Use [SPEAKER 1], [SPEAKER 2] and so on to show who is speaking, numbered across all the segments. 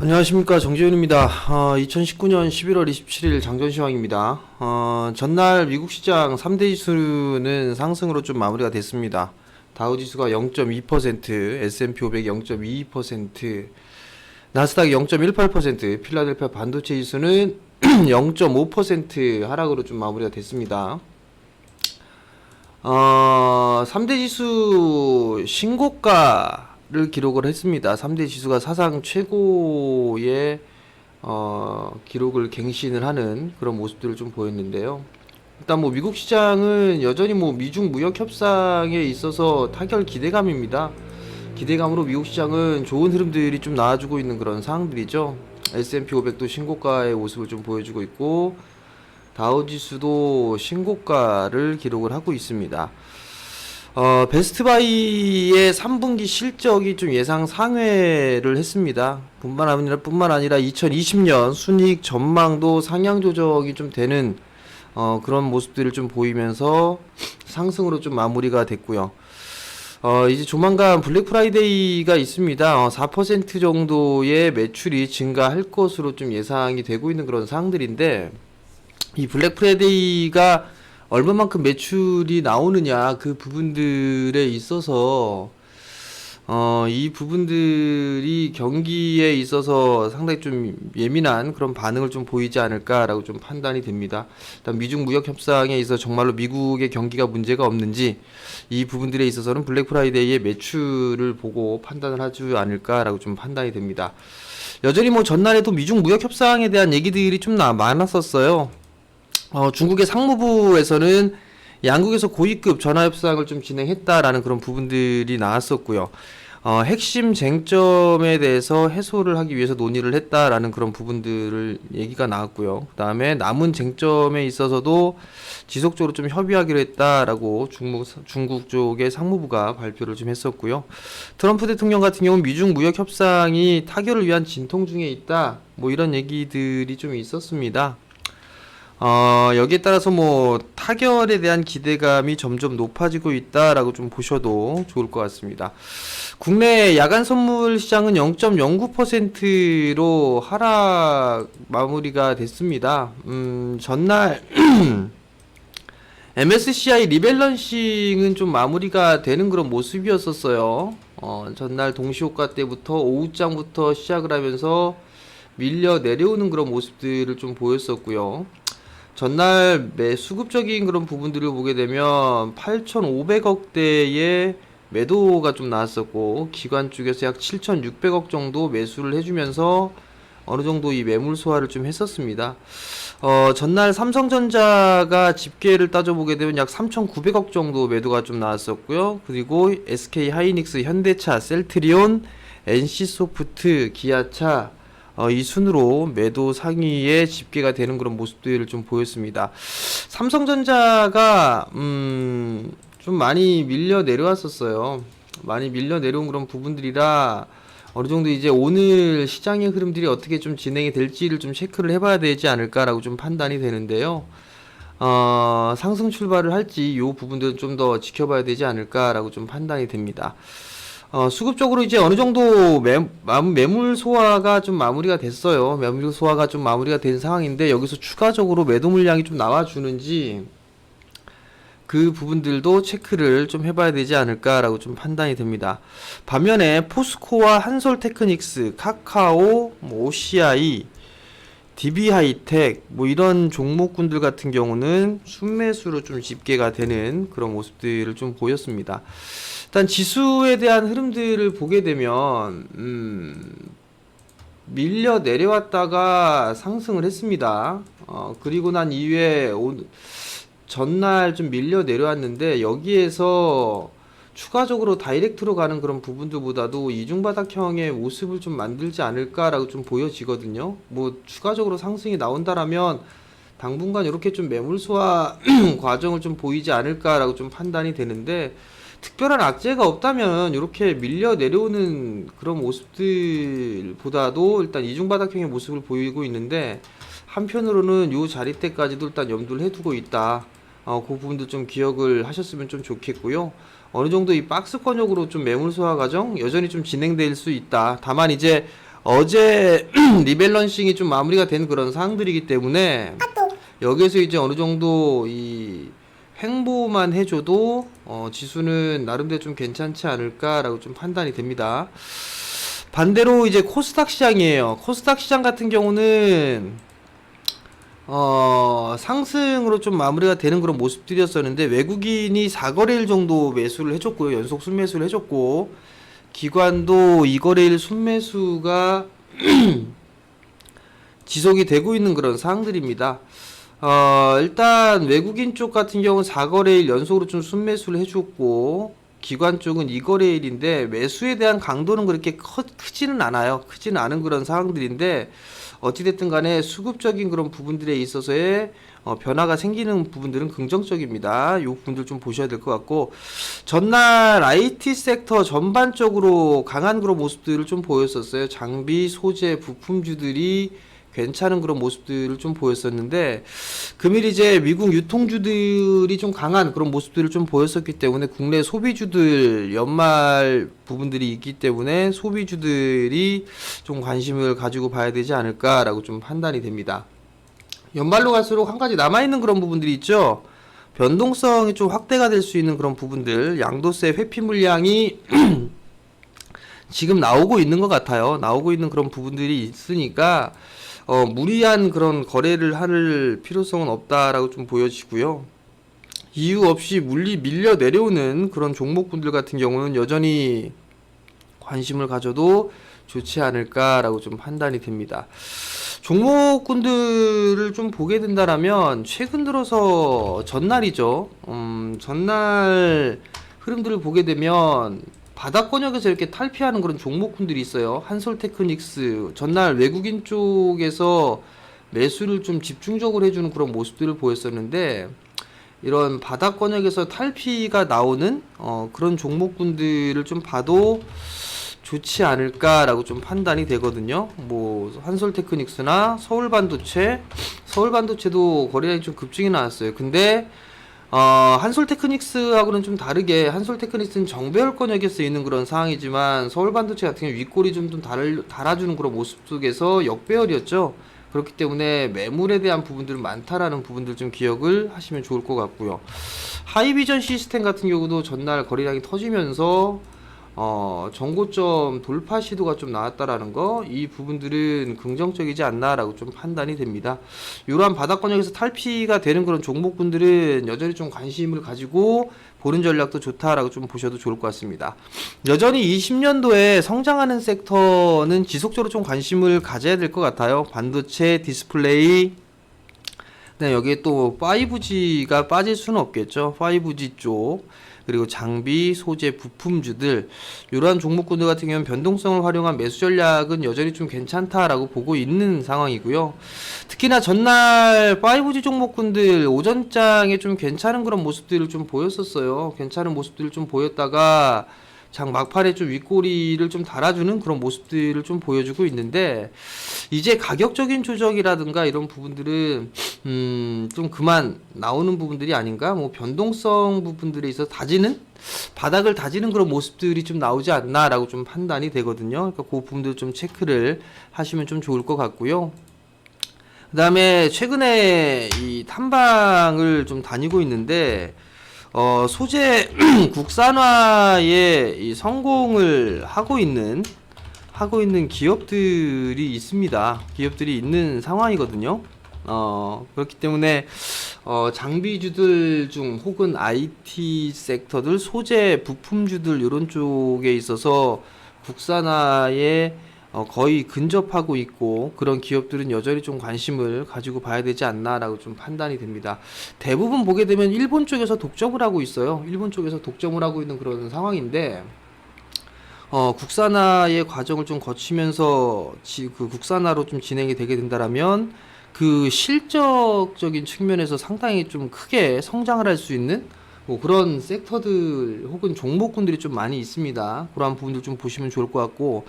[SPEAKER 1] 안녕하십니까 정재윤입니다. 어, 2019년 11월 27일 장전시황입니다. 어, 전날 미국 시장 3대 지수는 상승으로 좀 마무리가 됐습니다. 다우지수가 0.2%, S&P 500 0.22%, 나스닥 0.18%, 필라델피아 반도체 지수는 0.5% 하락으로 좀 마무리가 됐습니다. 어, 3대 지수 신고가 를 기록을 했습니다. 3대 지수가 사상 최고의 어, 기록을 갱신을 하는 그런 모습들을 좀 보였는데요. 일단 뭐 미국 시장은 여전히 뭐 미중 무역 협상에 있어서 타결 기대감입니다. 기대감으로 미국 시장은 좋은 흐름들이 좀 나와주고 있는 그런 상황들이죠. S&P 500도 신고가의 모습을 좀 보여주고 있고 다우지수도 신고가를 기록을 하고 있습니다. 어, 베스트바이의 3분기 실적이 좀 예상 상회를 했습니다. 뿐만 아니라 뿐만 아니라 2020년 순이익 전망도 상향 조정이 좀 되는 어, 그런 모습들을 좀 보이면서 상승으로 좀 마무리가 됐고요. 어, 이제 조만간 블랙 프라이데이가 있습니다. 어, 4% 정도의 매출이 증가할 것으로 좀 예상이 되고 있는 그런 상황들인데, 이 블랙 프라이데이가 얼마만큼 매출이 나오느냐 그 부분들에 있어서 어, 이 부분들이 경기에 있어서 상당히 좀 예민한 그런 반응을 좀 보이지 않을까라고 좀 판단이 됩니다. 일단 미중 무역 협상에 있어 정말로 미국의 경기가 문제가 없는지 이 부분들에 있어서는 블랙 프라이데이의 매출을 보고 판단을 하지 않을까라고 좀 판단이 됩니다. 여전히 뭐 전날에도 미중 무역 협상에 대한 얘기들이 좀 나- 많았었어요. 어, 중국의 상무부에서는 양국에서 고위급 전화 협상을 좀 진행했다라는 그런 부분들이 나왔었고요. 어, 핵심 쟁점에 대해서 해소를 하기 위해서 논의를 했다라는 그런 부분들을 얘기가 나왔고요. 그 다음에 남은 쟁점에 있어서도 지속적으로 좀 협의하기로 했다라고 중국 중국 쪽의 상무부가 발표를 좀 했었고요. 트럼프 대통령 같은 경우는 미중 무역 협상이 타결을 위한 진통 중에 있다. 뭐 이런 얘기들이 좀 있었습니다. 어, 여기에 따라서 뭐 타결에 대한 기대감이 점점 높아지고 있다라고 좀 보셔도 좋을 것 같습니다. 국내 야간 선물 시장은 0.09%로 하락 마무리가 됐습니다. 음, 전날 MSCI 리밸런싱은 좀 마무리가 되는 그런 모습이었었어요. 어, 전날 동시호가 때부터 오후장부터 시작을 하면서 밀려 내려오는 그런 모습들을 좀 보였었고요. 전날 매 수급적인 그런 부분들을 보게 되면 8,500억대의 매도가 좀 나왔었고 기관 쪽에서 약 7,600억 정도 매수를 해주면서 어느 정도 이 매물 소화를 좀 했었습니다. 어, 전날 삼성전자가 집계를 따져보게 되면 약 3,900억 정도 매도가 좀 나왔었고요. 그리고 SK 하이닉스, 현대차, 셀트리온, NC소프트, 기아차, 어, 이 순으로 매도 상위에 집계가 되는 그런 모습들을 좀 보였습니다. 삼성전자가 음, 좀 많이 밀려 내려왔었어요. 많이 밀려 내려온 그런 부분들이라 어느 정도 이제 오늘 시장의 흐름들이 어떻게 좀 진행이 될지를 좀 체크를 해봐야 되지 않을까라고 좀 판단이 되는데요. 어, 상승 출발을 할지 요 부분들은 좀 더 지켜봐야 되지 않을까라고 좀 판단이 됩니다. 어, 수급적으로 이제 어느 정도 매, 마- 매물 소화가 좀 마무리가 됐어요. 매물 소화가 좀 마무리가 된 상황인데 여기서 추가적으로 매도 물량이 좀 나와주는지 그 부분들도 체크를 좀 해봐야 되지 않을까라고 좀 판단이 됩니다. 반면에 포스코와 한솔테크닉스, 카카오, 뭐 OCI, DB하이텍 뭐 이런 종목군들 같은 경우는 순매수로 좀 집계가 되는 그런 모습들을 좀 보였습니다. 일단 지수에 대한 흐름들을 보게 되면 음, 밀려 내려왔다가 상승을 했습니다. 어, 그리고 난 이후에 오, 전날 좀 밀려 내려왔는데 여기에서 추가적으로 다이렉트로 가는 그런 부분들보다도 이중바닥형의 모습을 좀 만들지 않을까라고 좀 보여지거든요. 뭐 추가적으로 상승이 나온다라면 당분간 이렇게 좀 매물 소화 과정을 좀 보이지 않을까라고 좀 판단이 되는데 특별한 악재가 없다면 이렇게 밀려 내려오는 그런 모습들보다도 일단 이중바닥형의 모습을 보이고 있는데 한편으로는 요 자리 때까지도 일단 염두를 해두고 있다. 어, 그 부분도 좀 기억을 하셨으면 좀 좋겠고요. 어느 정도 이 박스권역으로 좀 매물 소화 과정 여전히 좀 진행될 수 있다. 다만 이제 어제 리밸런싱이 좀 마무리가 된 그런 사항들이기 때문에 여기에서 이제 어느 정도 이 횡보만 해줘도 어, 지수는 나름대로 좀 괜찮지 않을까라고 좀 판단이 됩니다. 반대로 이제 코스닥 시장이에요. 코스닥 시장 같은 경우는 어, 상승으로 좀 마무리가 되는 그런 모습들이었었는데 외국인이 4거래일 정도 매수를 해줬고요. 연속 순매수를 해줬고 기관도 2거래일 순매수가 지속이 되고 있는 그런 상황들입니다. 어, 일단 외국인 쪽 같은 경우는 4거래일 연속으로 좀 순매수를 해줬고 기관 쪽은 2거래일인데 매수에 대한 강도는 그렇게 커, 크지는 않아요. 크지는 않은 그런 상황들인데 어찌됐든 간에 수급적인 그런 부분들에 있어서의 어, 변화가 생기는 부분들은 긍정적입니다. 이 부분들 좀 보셔야 될 것 같고 전날 IT 섹터 전반적으로 강한 그런 모습들을 좀 보였었어요. 장비, 소재, 부품주들이 괜찮은 그런 모습들을 좀 보였었는데 금일 이제 미국 유통주들이 좀 강한 그런 모습들을 좀 보였었기 때문에 국내 소비주들 연말 부분들이 있기 때문에 소비주들이 좀 관심을 가지고 봐야 되지 않을까라고 좀 판단이 됩니다. 연말로 갈수록 한 가지 남아있는 그런 부분들이 있죠. 변동성이 좀 확대가 될 수 있는 그런 부분들, 양도세 회피 물량이 지금 나오고 있는 것 같아요. 나오고 있는 그런 부분들이 있으니까 어, 무리한 그런 거래를 할 필요성은 없다라고 좀 보여지고요. 이유 없이 물리 밀려 내려오는 그런 종목군들 같은 경우는 여전히 관심을 가져도 좋지 않을까라고 좀 판단이 됩니다. 종목군들을 좀 보게 된다라면 최근 들어서 전날이죠. 음, 전날 흐름들을 보게 되면 바닥권역에서 이렇게 탈피하는 그런 종목군들이 있어요. 한솔테크닉스 전날 외국인 쪽에서 매수를 좀 집중적으로 해주는 그런 모습들을 보였었는데 이런 바닥권역에서 탈피가 나오는 어, 그런 종목군들을 좀 봐도 좋지 않을까라고 좀 판단이 되거든요. 뭐 한솔테크닉스나 서울반도체, 서울반도체도 거래량이 좀 급증이 나왔어요. 근데 어, 한솔 테크닉스하고는 좀 다르게 한솔 테크닉스는 정배열 권역에 쓰이는 그런 상황이지만 서울 반도체 같은 경우 윗골이 좀, 좀 달아주는 그런 모습 속에서 역배열이었죠. 그렇기 때문에 매물에 대한 부분들은 많다라는 부분들 좀 기억을 하시면 좋을 것 같고요. 하이비전 시스템 같은 경우도 전날 거래량이 터지면서 어, 정고점 돌파 시도가 좀 나왔다라는 거, 이 부분들은 긍정적이지 않나라고 좀 판단이 됩니다. 이러한 바닥권역에서 탈피가 되는 그런 종목분들은 여전히 좀 관심을 가지고 보는 전략도 좋다라고 좀 보셔도 좋을 것 같습니다. 여전히 20년도에 성장하는 섹터는 지속적으로 좀 관심을 가져야 될 것 같아요. 반도체, 디스플레이, 네, 여기에 또 5G가 빠질 수는 없겠죠. 5G 쪽. 그리고 장비, 소재, 부품주들 이러한 종목군들 같은 경우는 변동성을 활용한 매수 전략은 여전히 좀 괜찮다라고 보고 있는 상황이고요. 특히나 전날 5G 종목군들 오전장에 좀 괜찮은 그런 모습들을 좀 보였었어요. 괜찮은 모습들을 좀 보였다가 장 막판에 좀 윗꼬리를 좀 달아주는 그런 모습들을 좀 보여주고 있는데 이제 가격적인 조정이라든가 이런 부분들은 음 좀 그만 나오는 부분들이 아닌가 뭐 변동성 부분들에 있어서 다지는 바닥을 다지는 그런 모습들이 좀 나오지 않나라고 좀 판단이 되거든요. 그러니까 그 부분들 좀 체크를 하시면 좀 좋을 것 같고요. 그다음에 최근에 이 탐방을 좀 다니고 있는데 어, 소재 국산화에 이 성공을 하고 있는 하고 있는 기업들이 있습니다. 기업들이 있는 상황이거든요. 어, 그렇기 때문에 어, 장비주들 중 혹은 IT 섹터들, 소재 부품주들 이런 쪽에 있어서 국산화에 어, 거의 근접하고 있고 그런 기업들은 여전히 좀 관심을 가지고 봐야 되지 않나라고 좀 판단이 됩니다. 대부분 보게 되면 일본 쪽에서 독점을 하고 있어요. 일본 쪽에서 독점을 하고 있는 그런 상황인데 어, 국산화의 과정을 좀 거치면서 지, 그 국산화로 좀 진행이 되게 된다라면 그 실적적인 측면에서 상당히 좀 크게 성장을 할 수 있는 뭐 그런 섹터들 혹은 종목군들이 좀 많이 있습니다. 그러한 부분들 좀 보시면 좋을 것 같고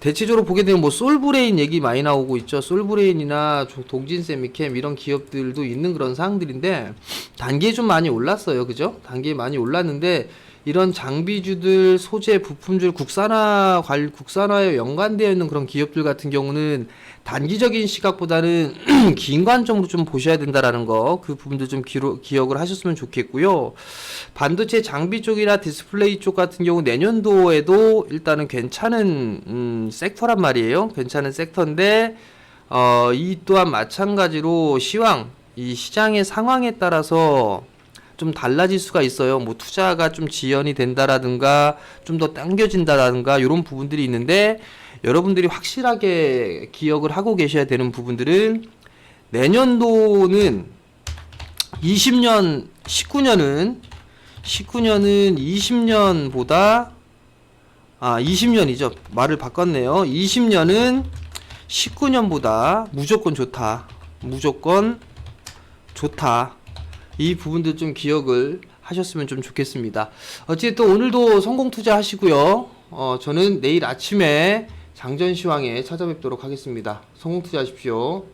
[SPEAKER 1] 대체적으로 보게 되면 뭐 솔브레인 얘기 많이 나오고 있죠. 솔브레인이나 조- 동진세미캠 이런 기업들도 있는 그런 상황들인데 단계에 좀 많이 올랐어요. 그죠? 단계에 많이 올랐는데 이런 장비주들, 소재, 부품줄 국산화 관 국산화에 연관되어 있는 그런 기업들 같은 경우는 단기적인 시각보다는 긴 관점으로 좀 보셔야 된다라는 거 그 부분도 좀 기로, 기억을 하셨으면 좋겠고요. 반도체 장비 쪽이나 디스플레이 쪽 같은 경우 내년도에도 일단은 괜찮은 음, 섹터란 말이에요. 괜찮은 섹터인데 어, 이 또한 마찬가지로 시황 이 시장의 상황에 따라서 좀 달라질 수가 있어요. 뭐 투자가 좀 지연이 된다라든가 좀 더 당겨진다라든가 이런 부분들이 있는데 여러분들이 확실하게 기억을 하고 계셔야 되는 부분들은 내년도는 20년 19년은 19년은 20년보다 아 20년이죠. 말을 바꿨네요. 20년은 19년보다 무조건 좋다. 무조건 좋다. 이 부분도 좀 기억을 하셨으면 좀 좋겠습니다. 어쨌든 오늘도 성공 투자하시고요. 어, 저는 내일 아침에 장전 시황에 찾아뵙도록 하겠습니다. 성공 투자하십시오.